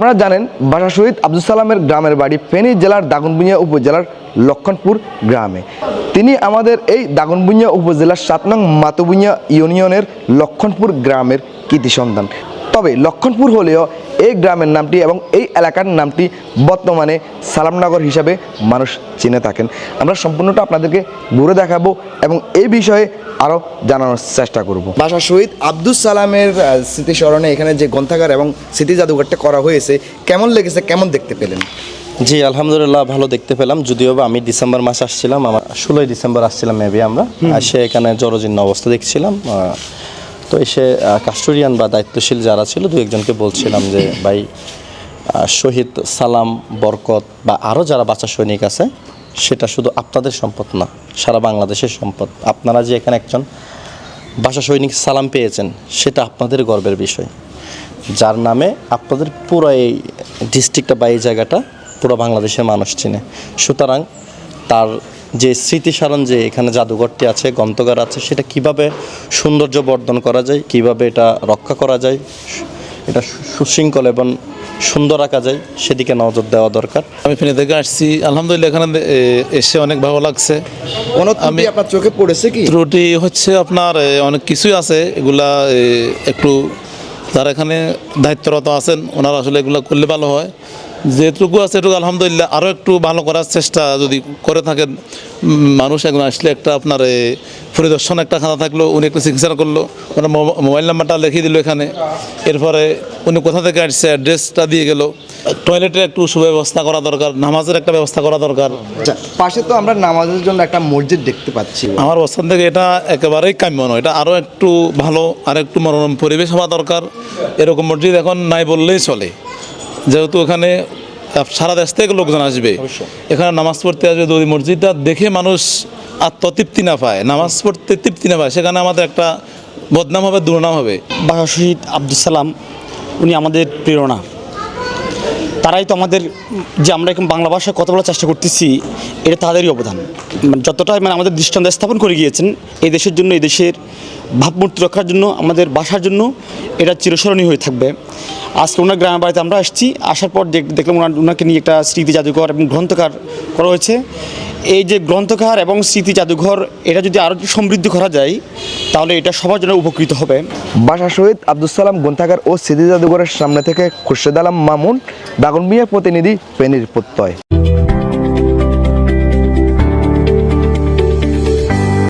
আপনারা জানেন, বাসা শহীদ আব্দুল সালামের গ্রামের বাড়ি ফেনী জেলার দাগনবুনিয়া উপজেলার লক্ষণপুর গ্রামে। তিনি আমাদের এই দাগনবুনিয়া উপজেলার সাত নং মাতবুনিয়া ইউনিয়নের লক্ষণপুর গ্রামের কৃতি সন্তান। তবে লক্ষণপুর হলেও এই গ্রামের নামটি এবং এই এলাকার নামটি বর্তমানে সালামনগর হিসাবে মানুষ চিনে থাকেন। আমরা সম্পূর্ণটা আপনাদেরকে ঘুরে দেখাবো এবং এই বিষয়ে আরও জানানোর চেষ্টা করব। বাসা শহীদ আব্দুল সালামের স্মৃতিস্মরণে এখানে যে গ্রন্থাগার এবং স্মৃতি জাদুঘরটা করা হয়েছে কেমন লেগেছে কেমন দেখতে পেলেন? জি আলহামদুলিল্লাহ ভালো দেখতে পেলাম। যদিও বা আমি ডিসেম্বর মাসে আসছিলাম আমার ষোলোই ডিসেম্বর আসছিলাম মেবি আমরা। এসে এখানে জরজীর্ণ অবস্থা দেখছিলাম। তো এসে কাস্টোরিয়ান বা দায়িত্বশীল যারা ছিল, দু একজনকে বলছিলাম যে, ভাই শহীদ, সালাম, বরকত বা আরও যারা বাচ্চা সৈনিক আছে, সেটা শুধু আপনাদের সম্পদ না, সারা বাংলাদেশের সম্পদ। আপনারা যে এখানে একজন বাসা সৈনিক সালাম পেয়েছেন, সেটা আপনাদের গর্বের বিষয়। যার নামে আপনাদের পুরো এই ডিস্ট্রিক্টটা বা এই জায়গাটা পুরো বাংলাদেশের মানুষ চিনে। সুতরাং তার যে স্মৃতিসারণ যে এখানে জাদুঘরটি আছে গ্রন্থগার আছে সেটা কীভাবে সৌন্দর্য বর্ধন করা যায় কীভাবে এটা রক্ষা করা যায় এটা সুশৃঙ্খল এবং সুন্দর রাখা যায় সেদিকে নজর দেওয়া দরকার। আমি ফেনী থেকে আসছি। আলহামদুলিল্লাহ এখানে এসে অনেক ভালো লাগছে। ত্রুটি আপনার চোখে পড়েছে কি? ত্রুটি হচ্ছে আপনার অনেক কিছুই আছে। এগুলা একটু যারা এখানে দায়িত্বরত আছেন ওনারা আসলে এগুলো করলে ভালো হয়। যেটুকু আছে এটুকু আলহামদুলিল্লাহ। আরও একটু ভালো করার চেষ্টা যদি করে থাকেন মানুষ একজন আসলে একটা আপনার পরিদর্শন একটা খাতা থাকল উনি একটু চিকিৎসা করল ওনার মোবাইল নাম্বারটা লিখিয়ে দিল এখানে। এরপরে উনি কোথা থেকে আসছে অ্যাড্রেসটা দিয়ে গেল। টয়লেটের একটু সুব্যবস্থা করা দরকার নামাজের একটা ব্যবস্থা করা দরকার। আচ্ছা, পাশে তো আমরা নামাজের জন্য একটা মসজিদ দেখতে পাচ্ছি। আমার অবস্থান থেকে এটা একেবারেই কাম্য নয় এটা আরও একটু ভালো আর একটু মনোরম পরিবেশ হওয়া দরকার। এরকম মসজিদ এখন নাই বললেই চলে। যেহেতু ওখানে সারা দেশ থেকে লোকজন আসবে। এখানে নামাজ পড়তে আসবে যদি মসজিদটা দেখে মানুষ আত্মতৃপ্তি না পায়। নামাজ পড়তে তৃপ্তি না পায়। সেখানে আমাদের একটা বদনাম হবে দুর্নাম হবে। বাসা শহীদ আব্দুল সালাম উনি আমাদের প্রেরণা। তারাই তো আমাদের যে আমরা এখন বাংলা ভাষায় কথা বলার চেষ্টা করতেছি, এটা তাদেরই অবদান। মানে যতটা মানে আমাদের দৃষ্টান্ত স্থাপন করে গিয়েছেন, এই দেশের জন্য, এই দেশের ভাবমূর্তি রক্ষার জন্য, আমাদের বাসার জন্য এটা চিরস্মরণীয় হয়ে থাকবে। আজকে ওনার গ্রামের বাড়িতে আমরা আসছি, আসার পর দেখ- দেখলাম ওনার ওনাকে নিয়ে একটা স্মৃতি জাদুঘর এবং গ্রন্থকার করা হয়েছে। এই যে গ্রন্থকার এবং স্মৃতি জাদুঘর, এটা যদি আরও সমৃদ্ধ করা যায়, তাহলে এটা সবার জন্য উপকৃত হবে। বাসা শহীদ আব্দুল সালাম গ্রন্থাগার ও স্মৃতি জাদুঘরের সামনে থেকে খুরশেদ আলম মামুন দাগনবিয়া প্রতিনিধি ফেনীর প্রত্যয়।